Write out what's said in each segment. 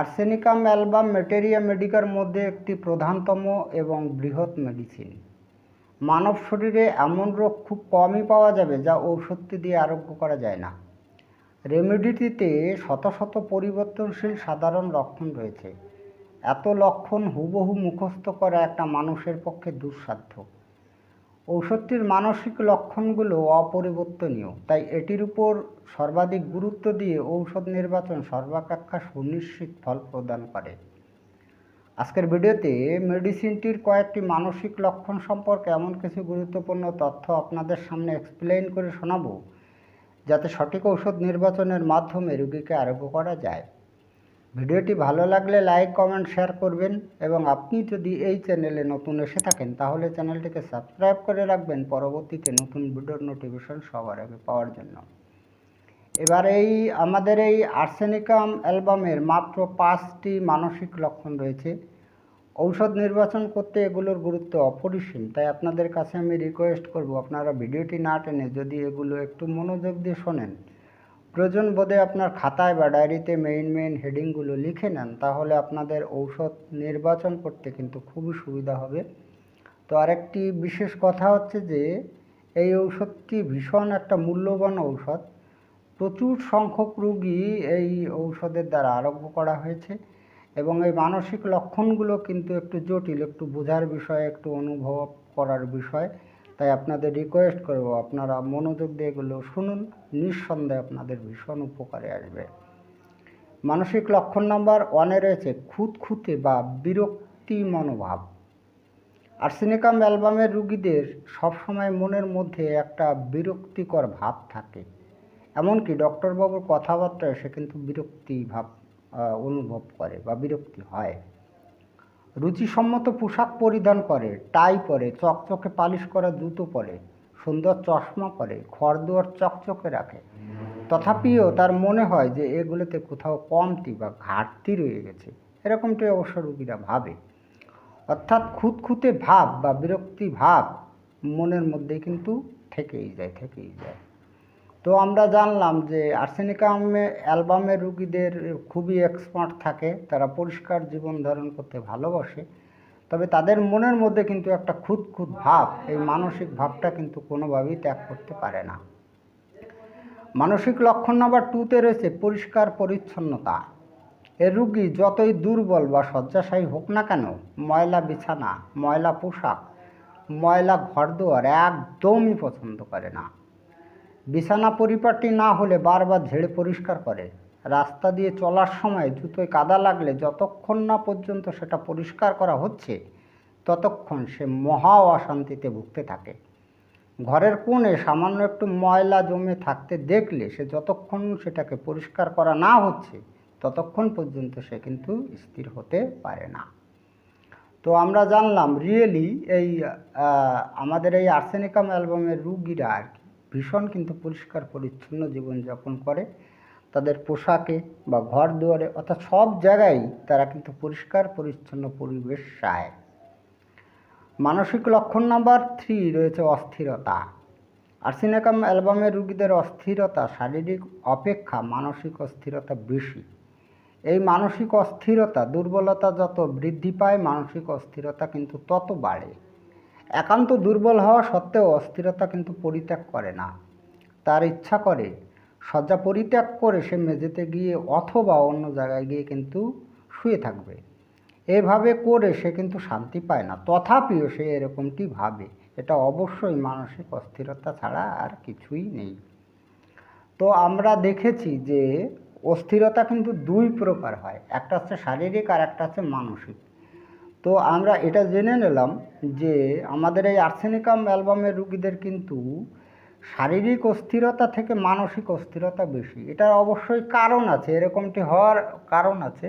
Arsenicum album materia Medicare মধ্যে একটি প্রধানতম এবং বৃহৎ মেডিসিন। মানব শরীরে এমন রোগ খুব কমই পাওয়া যাবে যা ঔষধটি দিয়ে আরোগ্য করা যায় না। রেমেডিটিতে শত শত পরিবর্তনশীল সাধারণ লক্ষণ রয়েছে। এত লক্ষণ হুবহু মুখস্থ করা একটা মানুষের পক্ষে দুঃসাধ্য। ঔষধটির মানসিক লক্ষণগুলো অপরিবর্তনীয়, তাই এটির উপর সর্বাধিক গুরুত্ব দিয়ে ঔষধ নির্বাচন সর্বাপেক্ষা সুনিশ্চিত ফল প্রদান করে। আজকের ভিডিওতে মেডিসিনটির কয়েকটি মানসিক লক্ষণ সম্পর্কে এমন কিছু গুরুত্বপূর্ণ তথ্য আপনাদের সামনে এক্সপ্লেইন করে শোনাবো, যাতে সঠিক ঔষধ নির্বাচনের মাধ্যমে রোগীকে আরোগ্য করা যায়। ভিডিওটি ভালো লাগলে লাইক, কমেন্ট, শেয়ার করবেন এবং আপনি যদি এই চ্যানেলে নতুন এসে থাকেন, তাহলে চ্যানেলটিকে সাবস্ক্রাইব করে রাখবেন পরবর্তীতে নতুন ভিডিওর নোটিফিকেশন সবার আগে পাওয়ার জন্য। এবার এই, আমাদের এই আর্সেনিকাম অ্যালবামের মাত্র পাঁচটি মানসিক লক্ষণ রয়েছে। ঔষধ নির্বাচন করতে এগুলোর গুরুত্ব অপরিসীম, তাই আপনাদের কাছে আমি রিকোয়েস্ট করব, আপনারা ভিডিওটি না টেনে যদি এগুলো একটু মনোযোগ দিয়ে শোনেন প্রয়োজন বোধে আপনার খাতায় বা ডায়েরিতে মেইন মেইন হেডিংগুলো লিখে নেন, তাহলে আপনাদের ঔষধ নির্বাচন করতে কিন্তু খুবই সুবিধা হবে। তো আরেকটি বিশেষ কথা হচ্ছে যে, এই ঔষধটি ভীষণ একটা মূল্যবান ঔষধ। প্রচুর সংখ্যক রুগী এই ঔষধের দ্বারা আরোগ্য করা হয়েছে এবং এই মানসিক লক্ষণগুলো কিন্তু একটু জটিল, একটু বোঝার বিষয়, একটু অনুভব করার বিষয়। তাই আপনাদের রিকোয়েস্ট করব, আপনারা মনোযোগ দিয়ে এগুলো শুনুন, নিঃসন্দেহে আপনাদের ভীষণ উপকারে আসবে। মানসিক লক্ষণ নাম্বার ওয়ানে রয়েছে খুঁতখুঁতে বা বিরক্তি মনোভাব। আর্সেনিকাম অ্যালবামের রুগীদের সবসময় মনের মধ্যে একটা বিরক্তিকর ভাব থাকে। এমনকি ডক্টরবাবুর কথাবার্তায় সে কিন্তু বিরক্তি ভাব অনুভব করে বা বিরক্তি হয়। রুচিসম্মত পোশাক পরিধান করে, টাই পরে, চকচকে পালিশ করা জুতো পরে, সুন্দর চশমা পরে, খড়দুয়ার চকচকে রাখে। তথাপিও তার মনে হয় যে এগুলোতে কোথাও কমতি বা ঘাটতি রয়ে গেছে। এরকমটাই অবশ্য রুগীরা ভাবে। অর্থাৎ খুঁতখুঁতে ভাব বা বিরক্তি ভাব মনের মধ্যে কিন্তু থেকেই যায় থেকেই যায়। তো আমরা জানলাম যে আর্সেনিকামে অ্যালবামের রুগীদের খুবই এক্সপার্ট থাকে, তারা পরিষ্কার জীবন ধারণ করতে ভালোবাসে। তবে তাদের মনের মধ্যে কিন্তু একটা খুদ ভাব, এই মানসিক ভাবটা কিন্তু কোনোভাবেই ত্যাগ করতে পারে না। মানসিক লক্ষণ নাম্বার টুতে রয়েছে পরিষ্কার পরিচ্ছন্নতা। এ রুগী যতই দুর্বল বা শয্যাশায়ী হোক না কেন, ময়লা বিছানা, ময়লা পোশাক, ময়লা ঘরদুয়ার একদমই পছন্দ করে না। বিছানা পরিপাটি না হলে বারবার ঝেড়ে পরিষ্কার করে। রাস্তা দিয়ে চলার সময় জুতোয় কাদা লাগলে যতক্ষণ না পর্যন্ত সেটা পরিষ্কার করা হচ্ছে, ততক্ষণ সে মহা অশান্তিতে ভুগতে থাকে। ঘরের কোণে সামান্য একটু ময়লা জমে থাকতে দেখলে সে যতক্ষণ সেটাকে পরিষ্কার করা না হচ্ছে, ততক্ষণ পর্যন্ত সে কিন্তু স্থির হতে পারে না। তো আমরা জানলাম, রিয়েলি এই আমাদের এই আর্সেনিকাম অ্যালবামের রুগীরা আর কি ভীষণ কিন্তু পরিষ্কার, পরিচ্ছন্ন জীবনযাপন করে। তাদের পোশাকে বা ঘর দুয়ারে অর্থাৎ সব জায়গায় তারা কিন্তু পরিষ্কার, পরিচ্ছন্ন পরিবেশ চায়। মানসিক লক্ষণ নাম্বার থ্রি রয়েছে অস্থিরতা। আর্সিনাকাম অ্যালবামের রুগীদের অস্থিরতা, শারীরিক অপেক্ষা, মানসিক অস্থিরতা বেশি। এই মানসিক অস্থিরতা, দুর্বলতা যত বৃদ্ধি পায়, মানসিক অস্থিরতা কিন্তু তত বাড়ে। একান্ত দুর্বল হওয়া সত্ত্বেও অস্থিরতা কিন্তু পরিত্যাগ করে না। তার ইচ্ছা করে, শয্যা পরিত্যাগ করে সে মেঝেতে গিয়ে অথবা অন্য জায়গায় গিয়ে কিন্তু শুয়ে থাকবে। এভাবে করে সে কিন্তু শান্তি পায় না। তথাপিও সে এরকমটি ভাবে। এটা অবশ্যই মানসিক অস্থিরতা ছাড়া আর কিছুই নেই। তো আমরা দেখেছি যে অস্থিরতা কিন্তু দুই প্রকার হয়। একটা হচ্ছে শারীরিক আর একটা হচ্ছে মানসিক। তো আমরা এটা জেনে নিলাম যে আমাদের এই আর্সেনিকাম অ্যালবামের রুগীদের কিন্তু শারীরিক অস্থিরতা থেকে মানসিক অস্থিরতা বেশি। এটার অবশ্যই কারণ আছে, এরকমটি হওয়ার কারণ আছে।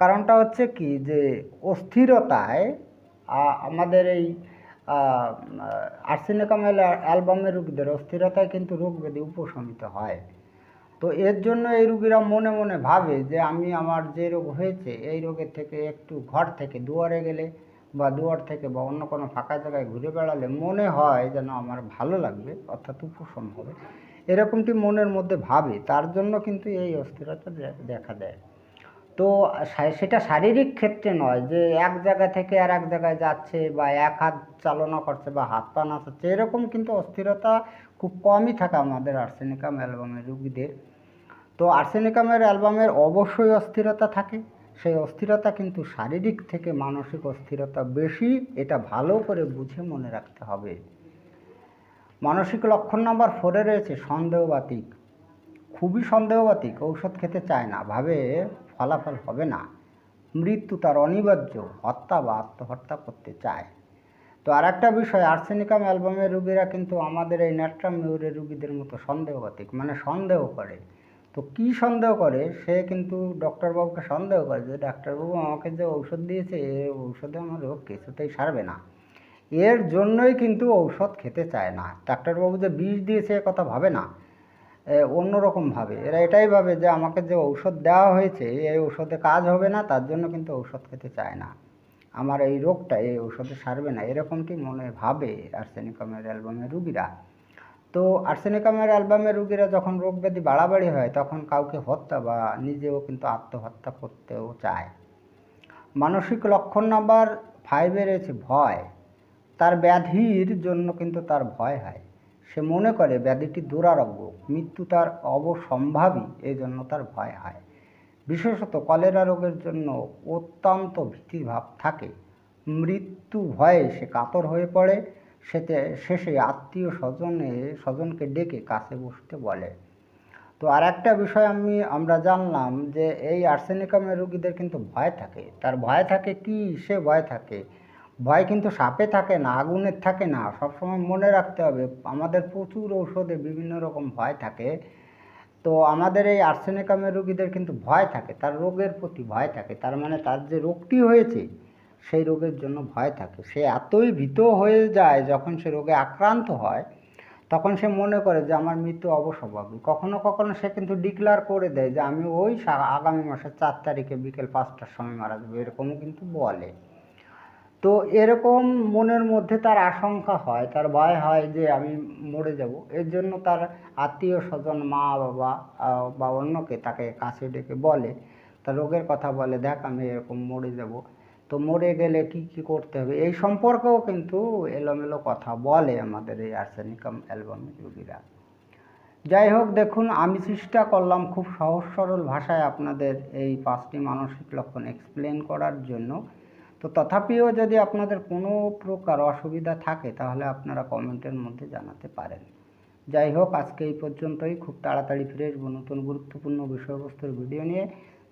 কারণটা হচ্ছে কি যে অস্থিরতায় আমাদের এই আর্সেনিকাম অ্যালবামের রুগীদের অস্থিরতায় কিন্তু রোগ ব্যাধি উপশমিত হয়। তো এর জন্য এই রুগীরা মনে মনে ভাবে যে আমি আমার যে রোগ হয়েছে, এই রোগের থেকে একটু ঘর থেকে দুয়ারে গেলে বা দুয়ার থেকে বা অন্য কোনো ফাঁকা জায়গায় ঘুরে বেড়ালে মনে হয় যেন আমার ভালো লাগবে, অর্থাৎ উপশম হবে। এরকমটি মনের মধ্যে ভাবে, তার জন্য কিন্তু এই অস্থিরতা দেখা দেয়। তো সেটা শারীরিক ক্ষেত্রে নয় যে এক জায়গা থেকে আর এক জায়গায় যাচ্ছে বা এক হাত চালনা করছে বা হাত পা নাচাচ্ছে, এরকম কিন্তু অস্থিরতা খুব কমই থাকে আমাদের আর্সেনিকাম অ্যালবামের রুগীদের। তো আর্সেনিকামের অ্যালবামের অবশ্যই অস্থিরতা থাকে। সেই অস্থিরতা কিন্তু শারীরিক থেকে মানসিক অস্থিরতা বেশি, এটা ভালো করে বুঝে মনে রাখতে হবে। মানসিক লক্ষণ নাম্বার ফোরে রয়েছে সন্দেহবাতিক। খুবই সন্দেহবাতিক, ঔষধ খেতে চায় না, ভাবে ফলাফল হবে না। মৃত্যু তার অনিবার্য, হত্যা বা আত্মহত্যা করতে চায়। তো আর একটা বিষয়, আর্সেনিকাম অ্যালবামের রুগীরা কিন্তু আমাদের এই ন্যাট্রাম মিউরের রুগীদের মতো সন্দেহবাতিক মানে সন্দেহ করে। তো কি সন্দেহ করে? সে কিন্তু ডক্টরবাবুকে সন্দেহ করে যে ডাক্তারবাবু আমাকে যে ঔষধ দিয়েছে, এ ঔষধে আমার রোগ কিছুতেই সারবে না। এর জন্যই কিন্তু ঔষধ খেতে চায় না। ডাক্তারবাবু যে বিষ দিয়েছে কথা ভাবে না। অন্যরকম ভাবে। এরা এটাই ভাবে যে আমাকে যে ঔষধ দেওয়া হয়েছে, এই ঔষধে কাজ হবে না, তার জন্য কিন্তু ঔষধ খেতে চায় না। আমার এই রোগটা এই ঔষধে সারবে না। এরকমটি মনে ভাবে আর্সেনিকামের অ্যালবামের রুগীরা। তো আর্সেনিকামের অ্যালবামের রুগীরা যখন রোগ ব্যাধি বাড়াবাড়ি হয়, তখন কাউকে হত্যা বা নিজেও কিন্তু আত্মহত্যা করতেও চায়। মানসিক লক্ষণ নাম্বার ফাইভে রয়েছে ভয়। তার ব্যাধির জন্য কিন্তু তার ভয় হয়। সে মনে করে ব্যাধিটি দুরারোগ্য, মৃত্যু তার অবসম্ভাবী এই জন্য তার ভয় হয়। বিশেষত কলেরা রোগের জন্য অত্যন্ত ভীতিভাব থাকে। মৃত্যু ভয়ে সে কাতর হয়ে পড়ে। সেতে শেষে আত্মীয় স্বজনে, স্বজনকে ডেকে কাছে বসতে বলে। তো আর একটা বিষয় আমি, আমরা জানলাম যে এই আর্সেনিকামের রোগীদের কিন্তু ভয় থাকে। তার ভয় থাকে কি? সে ভয় থাকে। ভয় কিন্তু সাপে থাকে না, আগুনের থাকে না। সবসময় মনে রাখতে হবে, আমাদের প্রচুর ঔষধে বিভিন্ন রকম ভয় থাকে। তো আমাদের এই আর্সেনিকামের রুগীদের কিন্তু ভয় থাকে, তার রোগের প্রতি ভয় থাকে। তার মানে তার যে রোগটি হয়েছে সেই রোগের জন্য ভয় থাকে। সে এতই ভীত হয়ে যায় যখন সে রোগে আক্রান্ত হয়, তখন সে মনে করে যে আমার মৃত্যু অবসম্ভাবী। কখনো কখনো সে কিন্তু ডিক্লার করে দেয় যে আমি ওই আগামী মাসের চার তারিখে বিকেল পাঁচটার সময় মারা যাব, এরকমও কিন্তু বলে। তো এরকম মনের মধ্যে তার আশঙ্কা হয়, তার ভয় হয় যে আমি মরে যাব। এর জন্য তার আত্মীয় স্বজন, মা, বাবা বা অন্যকে তাকে কাছে ডেকে বলে, তার রোগের কথা বলে, দেখ আমি এরকম মরে যাব। তো মরে গেলে কি কি করতে হবে? এই সম্পর্কেও কিন্তু এলোমেলো কথা বলে আমাদের এই আর্সেনিকাম অ্যালবামের রোগীরা। যাই হোক, দেখুন, আমি চেষ্টা করলাম খুব সহজ সরল ভাষায় আপনাদের এই পাঁচটি মানসিক লক্ষণ এক্সপ্লেন করার জন্য। তো তথাপিও যদি আপনাদের কোনো প্রকার অসুবিধা থাকে, তাহলে আপনারা কমেন্টের মধ্যে জানাতে পারেন। যাই হোক, আজকে এই পর্যন্তই। খুব তাড়াতাড়ি ফিরে আসব নতুন গুরুত্বপূর্ণ বিষয়বস্তুর ভিডিও নিয়ে।